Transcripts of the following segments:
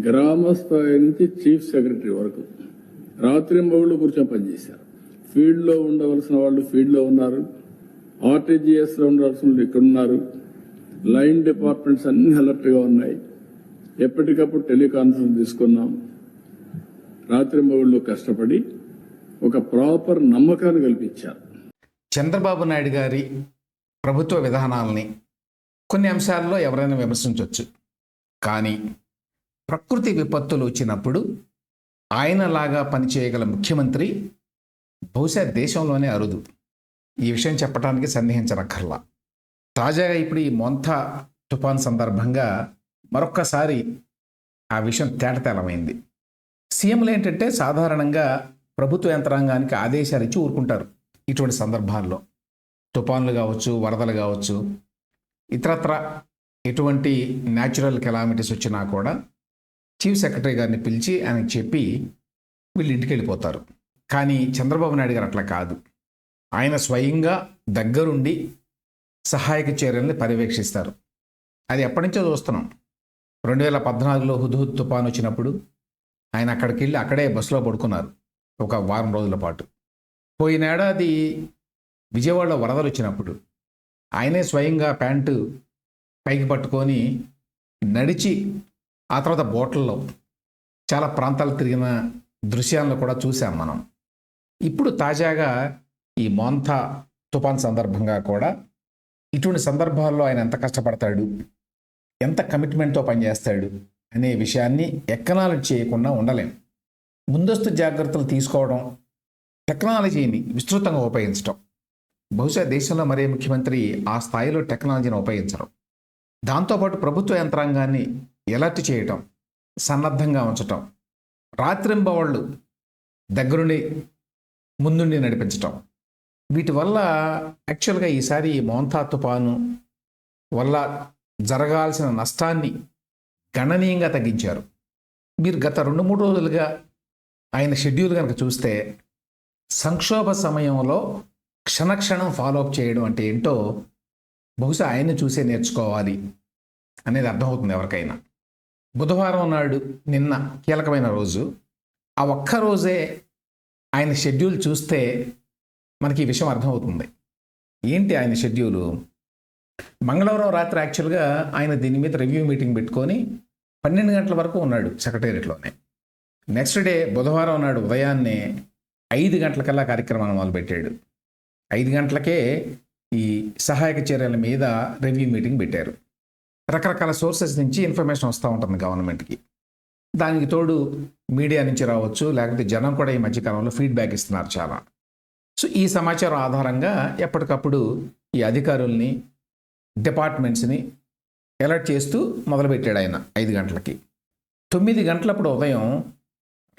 గ్రామ స్థాయి నుంచి చీఫ్ సెక్రటరీ వరకు. రాత్రి మగుళ్ళు కూర్చొని పనిచేశారు. ఫీల్డ్లో ఉండవలసిన వాళ్ళు ఫీల్డ్లో ఉన్నారు. ఆర్టీజీఎస్లో ఉండవలసిన వాళ్ళు ఇక్కడ ఉన్నారు లైన్ డిపార్ట్మెంట్స్ అన్ని అలర్ట్గా ఉన్నాయి. ఎప్పటికప్పుడు టెలికాన్ఫరెన్స్ తీసుకున్నాం. రాత్రి మగుళ్ళు కష్టపడి ఒక ప్రాపర్ నమ్మకాన్ని కల్పించారు. చంద్రబాబు నాయుడు గారి ప్రభుత్వ విధానాలని కొన్ని అంశాల్లో ఎవరైనా విమర్శించవచ్చు కానీ ప్రకృతి విపత్తులు వచ్చినప్పుడు ఆయనలాగా పనిచేయగల ముఖ్యమంత్రి బహుశా దేశంలోనే అరుదు. ఈ విషయం చెప్పడానికి సందేహించనక్కర్లా. తాజాగా ఇప్పుడు ఈ మొంతా తుఫాన్ సందర్భంగా మరొక్కసారి ఆ విషయం తేటతెలమైంది. సీఎంలు ఏంటంటే సాధారణంగా ప్రభుత్వ యంత్రాంగానికి ఆదేశాలు ఇచ్చి ఊరుకుంటారు ఇటువంటి సందర్భాల్లో. తుఫాన్లు కావచ్చు వరదలు కావచ్చు ఇతరత్ర ఎటువంటి న్యాచురల్ కెలామిటీస్ వచ్చినా కూడా చీఫ్ సెక్రటరీ గారిని పిలిచి ఆయనకు చెప్పి వీళ్ళు ఇంటికి వెళ్ళిపోతారు కానీ చంద్రబాబు నాయుడు గారు అట్లా కాదు. ఆయన స్వయంగా దగ్గరుండి సహాయక చర్యల్ని పర్యవేక్షిస్తారు. అది ఎప్పటి నుంచో చూస్తున్నాం. రెండు వేల పద్నాలుగులో హుద్హుద్ తుఫాన్ వచ్చినప్పుడు ఆయన అక్కడికి వెళ్ళి అక్కడే బస్సులో పడుకున్నారు. ఒక వారం రోజుల పాటు. పోయినేడాది విజయవాడలో వరదలు వచ్చినప్పుడు ఆయనే స్వయంగా ప్యాంటు పైకి పట్టుకొని నడిచి ఆ తర్వాత బోట్లలో చాలా ప్రాంతాలు తిరిగిన దృశ్యాలను కూడా చూసాం మనం. ఇప్పుడు తాజాగా ఈ మోంతా తుఫాన్ సందర్భంగా కూడా ఇటువంటి సందర్భాల్లో ఆయన ఎంత కష్టపడతాడు ఎంత కమిట్మెంట్తో పనిచేస్తాడు అనే విషయాన్ని ఎక్కనాలజీ చేయకుండా ఉండలేం. ముందస్తు జాగ్రత్తలు తీసుకోవడం టెక్నాలజీని విస్తృతంగా ఉపయోగించడం బహుశా దేశంలో మరే ముఖ్యమంత్రి ఆ స్థాయిలో టెక్నాలజీని ఉపయోగించరు. దాంతోపాటు ప్రభుత్వ యంత్రాంగాన్ని ఎలర్ట్ చేయటం సన్నద్ధంగా ఉంచటం రాత్రింబవళ్ళు దగ్గరుండి ముందుండి నడిపించటం. వీటి వల్ల యాక్చువల్గా ఈసారి మోంతా తుపాను వల్ల జరగాల్సిన నష్టాన్ని గణనీయంగా తగ్గించారు. మీరు గత రెండు మూడు రోజులుగా ఆయన షెడ్యూల్ కనుక చూస్తే సంక్షోభ సమయంలో క్షణక్షణం ఫాలో అప్ చేయడం అంటే ఏంటో బహుశా ఆయన్ని చూసే నేర్చుకోవాలి అనేది అర్థమవుతుంది ఎవరికైనా. బుధవారం నాడు నిన్న కీలకమైన రోజు. ఆ ఒక్క రోజే ఆయన షెడ్యూల్ చూస్తే మనకి ఈ విషయం అర్థమవుతుంది. ఏంటి ఆయన షెడ్యూలు? మంగళవారం రాత్రి యాక్చువల్గా ఆయన దీని మీద రివ్యూ మీటింగ్ పెట్టుకొని పన్నెండు గంటల వరకు ఉన్నాడు సెక్రటేరియట్లోనే. నెక్స్ట్ డే బుధవారం నాడు ఉదయాన్నే ఐదు గంటలకల్లా కార్యక్రమాన్ని మొదలుపెట్టాడు. ఐదు గంటలకే ఈ సహాయక చర్యల మీద రివ్యూ మీటింగ్ పెట్టారు. రకరకాల సోర్సెస్ నుంచి ఇన్ఫర్మేషన్ వస్తూ ఉంటుంది గవర్నమెంట్కి. దానికి తోడు మీడియా నుంచి రావచ్చు లేకపోతే జనం కూడా ఈ మధ్యకాలంలో ఫీడ్బ్యాక్ ఇస్తున్నారు చాలా. సో ఈ సమాచారం ఆధారంగా ఎప్పటికప్పుడు ఈ అధికారుల్ని డిపార్ట్మెంట్స్ని అలర్ట్ చేస్తూ మొదలుపెట్టాడు ఆయన ఐదు గంటలకి. తొమ్మిది గంటలప్పుడు ఉదయం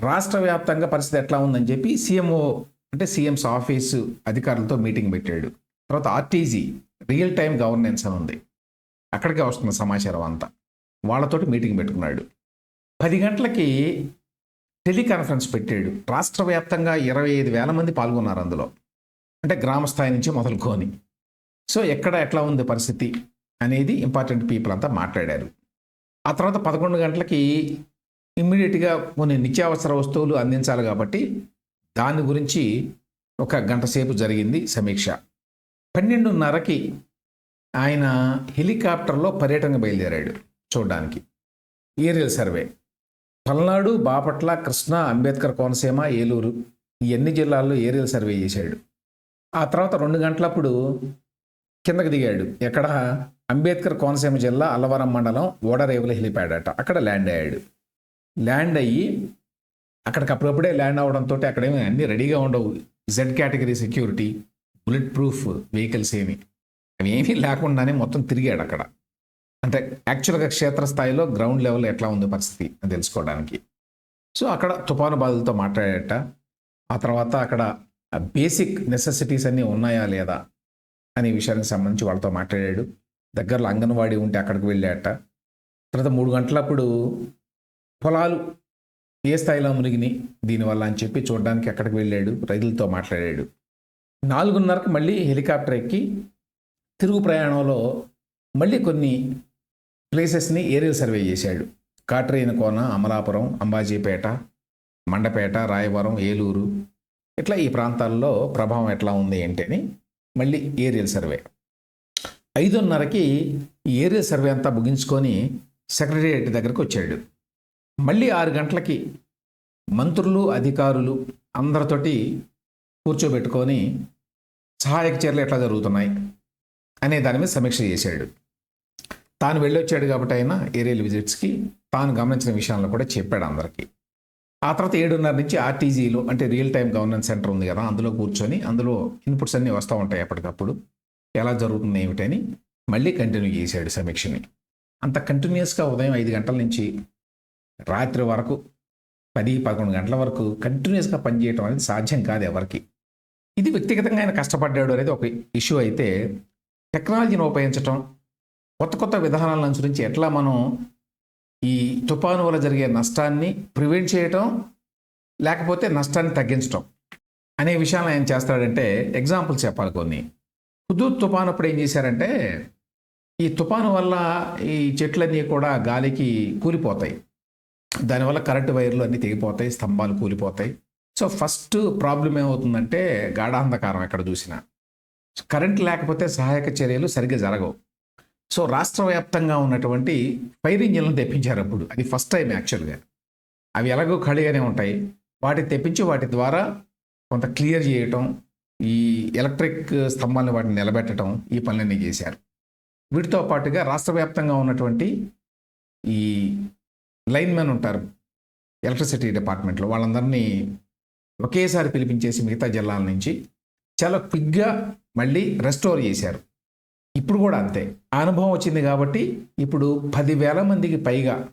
రాష్ట్ర వ్యాప్తంగా పరిస్థితి ఎట్లా ఉందని చెప్పి సీఎంఓ అంటే సీఎంస్ ఆఫీసు అధికారులతో మీటింగ్ పెట్టాడు. తర్వాత ఆర్టీజీ రియల్ టైం గవర్నెన్స్ అని ఉంది. అక్కడికే వస్తున్న సమాచారం అంతా. వాళ్ళతోటి మీటింగ్ పెట్టుకున్నాడు. పది గంటలకి టెలికాన్ఫరెన్స్ పెట్టాడు. రాష్ట్ర వ్యాప్తంగా ఇరవై ఐదు వేల మంది పాల్గొన్నారు అందులో. అంటే గ్రామ స్థాయి నుంచి మొదలుకొని. సో ఎక్కడ ఎట్లా ఉంది పరిస్థితి అనేది ఇంపార్టెంట్ పీపుల్ అంతా మాట్లాడారు. ఆ తర్వాత పదకొండు గంటలకి ఇమ్మీడియట్గా కొన్ని నిత్యావసర వస్తువులు అందించాలి కాబట్టి దాని గురించి ఒక గంట సేపు జరిగింది సమీక్ష. పన్నెండున్నరకి ఆయన హెలికాప్టర్లో పర్యటన బయలుదేరాడు చూడడానికి. Aerial survey. పల్నాడు బాపట్ల కృష్ణా అంబేద్కర్ కోనసీమ ఏలూరు ఈ జిల్లాల్లో ఏరియల్ సర్వే చేశాడు. ఆ తర్వాత రెండు గంటలప్పుడు కిందకు దిగాడు. ఎక్కడ? అంబేద్కర్ కోనసీమ జిల్లా అల్లవరం మండలం ఓడరేవుల హెలిప్యాడ్ అట అక్కడ ల్యాండ్ అయ్యాడు. ల్యాండ్ అయ్యి అక్కడికి అప్పుడప్పుడే ల్యాండ్ అవడంతో అక్కడేమి అన్నీ రెడీగా ఉండవు. Z category security bullet proof vehicles ఏమి. అవి ఏమీ లేకుండానే మొత్తం తిరిగాడు అక్కడ. అంటే యాక్చువల్గా క్షేత్రస్థాయిలో గ్రౌండ్ లెవెల్ ఎట్లా ఉంది పరిస్థితి అని తెలుసుకోవడానికి. సో అక్కడ తుఫాను బాధలతో మాట్లాడేట. ఆ తర్వాత అక్కడ బేసిక్ నెసెసిటీస్ అన్నీ ఉన్నాయా లేదా అనే విషయానికి సంబంధించి వాళ్ళతో మాట్లాడాడు. దగ్గరలో అంగన్వాడీ ఉంటే అక్కడికి వెళ్ళాట. తర్వాత మూడు గంటలప్పుడు పొలాలు ఏ స్థాయిలో మునిగినాయి దీనివల్ల అని చెప్పి చూడడానికి అక్కడికి వెళ్ళాడు రైతులతో మాట్లాడాడు. నాలుగున్నరకు మళ్ళీ హెలికాప్టర్ ఎక్కి తిరుగు ప్రయాణంలో మళ్ళీ కొన్ని ప్లేసెస్ని ఏరియల్ సర్వే చేశాడు. కాట్రేని కోన అమలాపురం అంబాజీపేట మండపేట రాయవరం ఏలూరు. ఇట్లా ఈ ప్రాంతాల్లో ప్రభావం ఎట్లా ఉంది ఏంటి అని మళ్ళీ ఏరియల్ సర్వే ఐదున్నరకి ఈ ఏరియల్ సర్వే అంతా ముగించుకొని సెక్రటేరియట్ దగ్గరకు వచ్చాడు. మళ్ళీ ఆరు గంటలకి మంత్రులు అధికారులు అందరితోటి కూర్చోబెట్టుకొని సహాయక చర్యలు ఎట్లా జరుగుతున్నాయి? అనే దాని మీద సమీక్ష చేశాడు. తాను వెళ్ళొచ్చాడు కాబట్టి ఆయన ఏరియల్ విజిట్స్కి తాను గమనించిన విషయాలను కూడా చెప్పాడు అందరికీ. ఆ తర్వాత ఏడున్నర నుంచి ఆర్టీజీలో అంటే రియల్ టైం గవర్నెన్స్ సెంటర్ ఉంది కదా అందులో కూర్చొని అందులో ఇన్పుట్స్ అన్నీ వస్తూ ఉంటాయి ఎప్పటికప్పుడు. ఎలా జరుగుతుంది ఏమిటని మళ్ళీ కంటిన్యూ చేశాడు సమీక్షని. అంత కంటిన్యూస్గా ఉదయం ఐదు గంటల నుంచి రాత్రి వరకు పది పదకొండు గంటల వరకు కంటిన్యూస్గా పనిచేయటం అనేది సాధ్యం కాదు ఎవరికి. ఇది వ్యక్తిగతంగా ఆయన కష్టపడ్డాడు అనేది ఒక ఇష్యూ అయితే టెక్నాలజీని ఉపయోగించటం కొత్త కొత్త విధానాలను అనుసరించి ఎట్లా మనం ఈ తుఫాను వల్ల జరిగే నష్టాన్ని ప్రివెంట్ చేయటం లేకపోతే నష్టాన్ని తగ్గించటం అనే విషయాలు ఆయన చేస్తాడంటే ఎగ్జాంపుల్ చెప్పాలి కొన్ని. హుదూద్ తుఫాను అప్పుడు ఏం చేశారంటే ఈ తుఫాను వల్ల ఈ చెట్లన్నీ కూడా గాలికి కూలిపోతాయి. దానివల్ల కరెంటు వైర్లు అన్నీ తెగిపోతాయి స్తంభాలు కూలిపోతాయి. సో ఫస్ట్ ప్రాబ్లం ఏమవుతుందంటే గాఢాంధకారం ఎక్కడ చూసినా. కరెంట్ లేకపోతే సహాయక చర్యలు సరిగ్గా జరగవు. సో రాష్ట్ర వ్యాప్తంగా ఉన్నటువంటి ఫైర్ ఇంజిన్లను తెప్పించారు అప్పుడు. అది ఫస్ట్ టైం యాక్చువల్గా అవి ఎలాగో ఖాళీగానే ఉంటాయి. వాటిని తెప్పించి వాటి ద్వారా కొంత క్లియర్ చేయటం ఈ ఎలక్ట్రిక్ స్తంభాలను వాటిని నిలబెట్టడం ఈ పనులన్నీ చేశారు. వీటితో పాటుగా రాష్ట్ర వ్యాప్తంగా ఉన్నటువంటి ఈ లైన్మెన్ ఉంటారు. ఎలక్ట్రిసిటీ డిపార్ట్మెంట్లో వాళ్ళందరినీ ఒకేసారి పిలిపించేసి మిగతా జిల్లాల నుంచి చాలా క్విక్గా మళ్ళీ రెస్టోర్ చేశారు. ఇప్పుడు కూడా అంతే. ఆ అనుభవం వచ్చింది కాబట్టి ఇప్పుడు పదివేల మందికి పైగా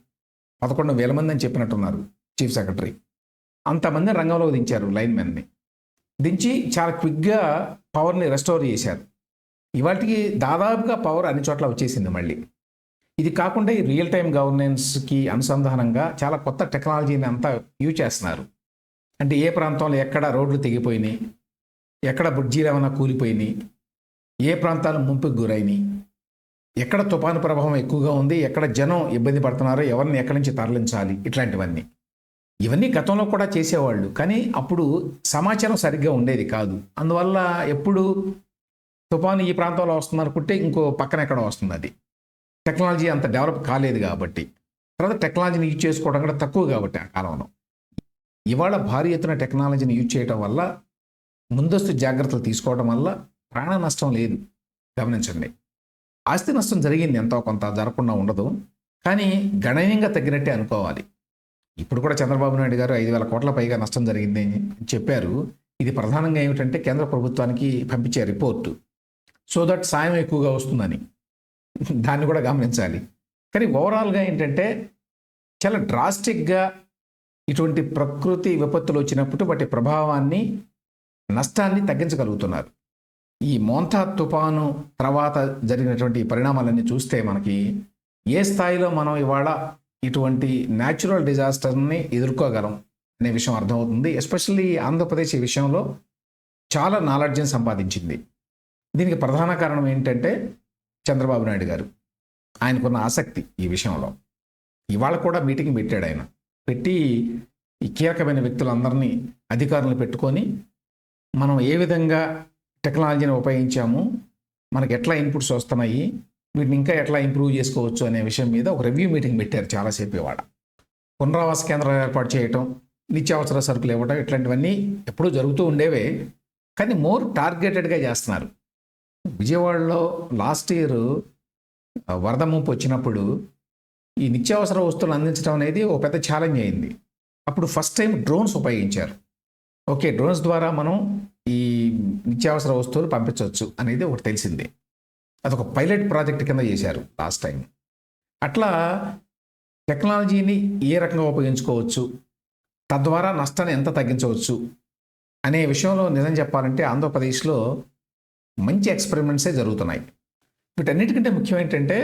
పదకొండు వేల మంది అని చెప్పినట్టున్నారు చీఫ్ సెక్రటరీ. అంతమంది రంగంలోకి దించారు లైన్మెన్ని. దించి చాలా క్విక్గా పవర్ని రెస్టోర్ చేశారు. ఇవాటికి దాదాపుగా పవర్ అన్ని చోట్ల వచ్చేసింది మళ్ళీ. ఇది కాకుండా ఈ రియల్ టైం గవర్నెన్స్కి అనుసంధానంగా చాలా కొత్త టెక్నాలజీని అంతా యూజ్ చేస్తున్నారు. అంటే ఏ ప్రాంతంలో ఎక్కడ రోడ్లు తెగిపోయినాయి ఎక్కడ బ్రిడ్జీలు ఏమైనా కూలిపోయినాయి? ఏ ప్రాంతాలు ముంపుకు గురైనాయి? ఎక్కడ తుఫాను ప్రభావం ఎక్కువగా ఉంది? ఎక్కడ జనం ఇబ్బంది పడుతున్నారో ఎవరిని ఎక్కడి నుంచి తరలించాలి? ఇట్లాంటివన్నీ. ఇవన్నీ గతంలో కూడా చేసేవాళ్ళు. కానీ అప్పుడు సమాచారం సరిగ్గా ఉండేది కాదు. అందువల్ల ఎప్పుడు తుఫాను ఈ ప్రాంతంలో వస్తుంది అనుకుంటే ఇంకో పక్కన ఎక్కడ వస్తుంది అది. టెక్నాలజీ అంత డెవలప్ కాలేదు కాబట్టి. తర్వాత టెక్నాలజీని యూజ్ చేసుకోవడం కూడా తక్కువ కాబట్టి ఆ కాలంలో. ఇవాళ భారీ ఎత్తున టెక్నాలజీని యూజ్ చేయడం వల్ల ముందస్తు జాగ్రత్తలు తీసుకోవడం వల్ల ప్రాణ నష్టం లేదు. గమనించండి. ఆస్తి నష్టం జరిగింది ఎంతో కొంత జరగకుండా ఉండదు. కానీ గణనీయంగా తగ్గినట్టే అనుకోవాలి. ఇప్పుడు కూడా చంద్రబాబు నాయుడు గారు ఐదు వేల కోట్ల పైగా నష్టం జరిగింది అని చెప్పారు. ఇది ప్రధానంగా ఏమిటంటే కేంద్ర ప్రభుత్వానికి పంపించే రిపోర్టు. సో దట్ సాయం ఎక్కువగా వస్తుందని. దాన్ని కూడా గమనించాలి. కానీ ఓవరాల్గా ఏంటంటే చాలా డ్రాస్టిక్గా ఇటువంటి ప్రకృతి విపత్తులు వచ్చినప్పుడు వాటి ప్రభావాన్ని నష్టాన్ని తగ్గించగలుగుతున్నారు. ఈ మోంతా తుఫాను తర్వాత జరిగినటువంటి పరిణామాలన్నీ చూస్తే మనకి ఏ స్థాయిలో మనం ఇవాళ ఇటువంటి న్యాచురల్ డిజాస్టర్ని ఎదుర్కోగలం అనే విషయం అర్థమవుతుంది. ఎస్పెషల్లీ ఆంధ్రప్రదేశ్ ఈ విషయంలో చాలా నాలెడ్జ్ని సంపాదించింది. దీనికి ప్రధాన కారణం ఏంటంటే చంద్రబాబు నాయుడు గారు. ఆయనకున్న ఆసక్తి ఈ విషయంలో. ఇవాళ కూడా మీటింగ్ పెట్టాడు ఆయన. పెట్టి ఈ కీలకమైన వ్యక్తులందరినీ అధికారులను పెట్టుకొని మనం ఏ విధంగా టెక్నాలజీని ఉపయోగించాము మనకి ఎట్లా ఇన్పుట్స్ వస్తున్నాయి వీటిని ఇంకా ఎట్లా ఇంప్రూవ్ చేసుకోవచ్చు అనే విషయం మీద ఒక రివ్యూ మీటింగ్ పెట్టారు చాలాసేపు ఇవాళ. పునరావాస కేంద్రాలు ఏర్పాటు చేయటం నిత్యావసర సరుకులు ఇవ్వడం ఇట్లాంటివన్నీ ఎప్పుడూ జరుగుతూ ఉండేవే కానీ మోర్ టార్గెటెడ్గా చేస్తున్నారు. విజయవాడలో లాస్ట్ ఇయర్ వరద ముంపు వచ్చినప్పుడు ఈ నిత్యావసర వస్తువులు అందించడం అనేది ఒక పెద్ద ఛాలెంజ్ అయింది. అప్పుడు ఫస్ట్ టైం డ్రోన్స్ ఉపయోగించారు. ఓకే డ్రోన్స్ ద్వారా మనం ఈ నిత్యావసర వస్తువులు పంపించవచ్చు అనేది ఒకటి తెలిసింది. అదొక పైలట్ ప్రాజెక్ట్ కింద చేశారు లాస్ట్ టైం. అట్లా టెక్నాలజీని ఏ రకంగా ఉపయోగించుకోవచ్చు తద్వారా నష్టాన్ని ఎంత తగ్గించవచ్చు అనే విషయంలో నిజం చెప్పాలంటే ఆంధ్రప్రదేశ్లో మంచి ఎక్స్పెరిమెంట్సే జరుగుతున్నాయి. వీటన్నిటికంటే ముఖ్యం ఏంటంటే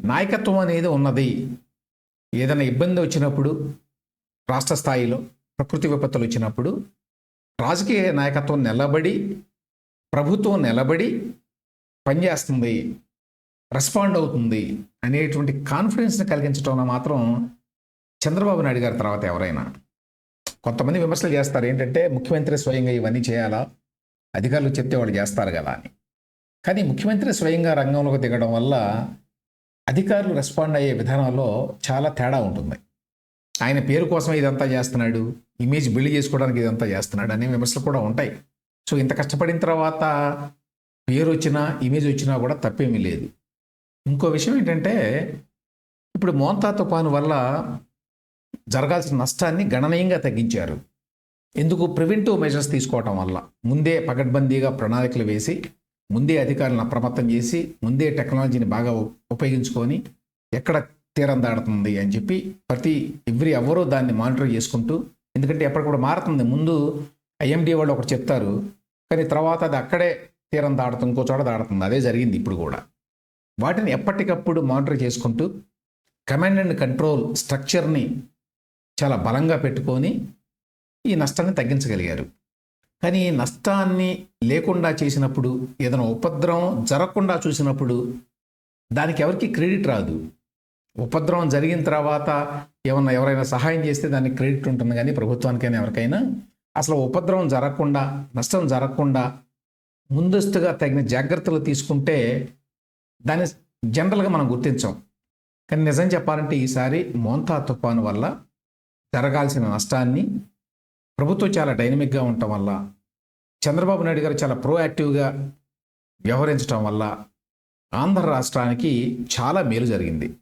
నాయకత్వం అనేది ఉన్నది. ఏదైనా ఇబ్బంది వచ్చినప్పుడు రాష్ట్ర స్థాయిలో ప్రకృతి విపత్తులు వచ్చినప్పుడు రాజకీయ నాయకత్వం నిలబడి ప్రభుత్వం నిలబడి పనిచేస్తుంది రెస్పాండ్ అవుతుంది అనేటువంటి కాన్ఫిడెన్స్ని కలిగించడంలో మాత్రం చంద్రబాబు నాయుడు గారి తర్వాత ఎవరైనా కొంతమంది విమర్శలు చేస్తారు. ఏంటంటే ముఖ్యమంత్రి స్వయంగా ఇవన్నీ చేయాలా? అధికారులు చెప్తే వాళ్ళు చేస్తారు కదా అని. కానీ ముఖ్యమంత్రి స్వయంగా రంగంలోకి దిగడం వల్ల అధికారులు రెస్పాండ్ అయ్యే విధానంలో చాలా తేడా ఉంటుంది. ఆయన పేరు కోసం ఇదంతా చేస్తున్నాడు ఇమేజ్ బిల్డ్ చేసుకోవడానికి ఇదంతా చేస్తున్నాడు అనే విమర్శలు కూడా ఉంటాయి. సో ఇంత కష్టపడిన తర్వాత పేరు వచ్చినా ఇమేజ్ వచ్చినా కూడా తప్పేమీ లేదు. ఇంకో విషయం ఏంటంటే ఇప్పుడు మోంతా తుఫాను వల్ల జరగాల్సిన నష్టాన్ని గణనీయంగా తగ్గించారు. ఎందుకు? ప్రివెంటివ్ మెజర్స్ తీసుకోవటం వల్ల. ముందే పకడ్బందీగా ప్రణాళికలు వేసి ముందే అధికారులను అప్రమత్తం చేసి ముందే టెక్నాలజీని బాగా ఉపయోగించుకొని ఎక్కడ తీరం దాడుతుంది అని చెప్పి ప్రతి ఎవ్రీ ఎవరో దాన్ని మానిటర్ చేసుకుంటూ ఎందుకంటే ఎప్పటికప్పుడు మారుతుంది. ముందు ఐఎండి వాళ్ళు ఒకటి చెప్తారు కానీ తర్వాత అది అక్కడే తీరం దాడుతుంది ఇంకో చోట దాడుతుంది అదే జరిగింది ఇప్పుడు కూడా. వాటిని ఎప్పటికప్పుడు మానిటర్ చేసుకుంటూ కమాండ్ అండ్ కంట్రోల్ స్ట్రక్చర్ని చాలా బలంగా పెట్టుకొని ఈ నష్టాన్ని తగ్గించగలిగారు. కానీ ఈ నష్టాన్ని లేకుండా చేసినప్పుడు ఏదైనా ఉపద్రవం జరగకుండా చూసినప్పుడు దానికి ఎవరికి క్రెడిట్ రాదు. ఉపద్రవం జరిగిన తర్వాత ఏమన్నా ఎవరైనా సహాయం చేస్తే దానికి క్రెడిట్ ఉంటుంది కానీ ప్రభుత్వానికైనా ఎవరికైనా అసలు ఉపద్రవం జరగకుండా నష్టం జరగకుండా ముందస్తుగా తగిన జాగ్రత్తలు తీసుకుంటే దాన్ని జనరల్గా మనం గుర్తించాం. కానీ నిజం చెప్పాలంటే ఈసారి మోంతా తుఫాను వల్ల జరగాల్సిన నష్టాన్ని ప్రభుత్వం చాలా డైనమిక్గా ఉండటం వల్ల చంద్రబాబు నాయుడు గారు చాలా ప్రోయాక్టివ్గా వ్యవహరించడం వల్ల ఆంధ్ర రాష్ట్రానికి చాలా మేలు జరిగింది.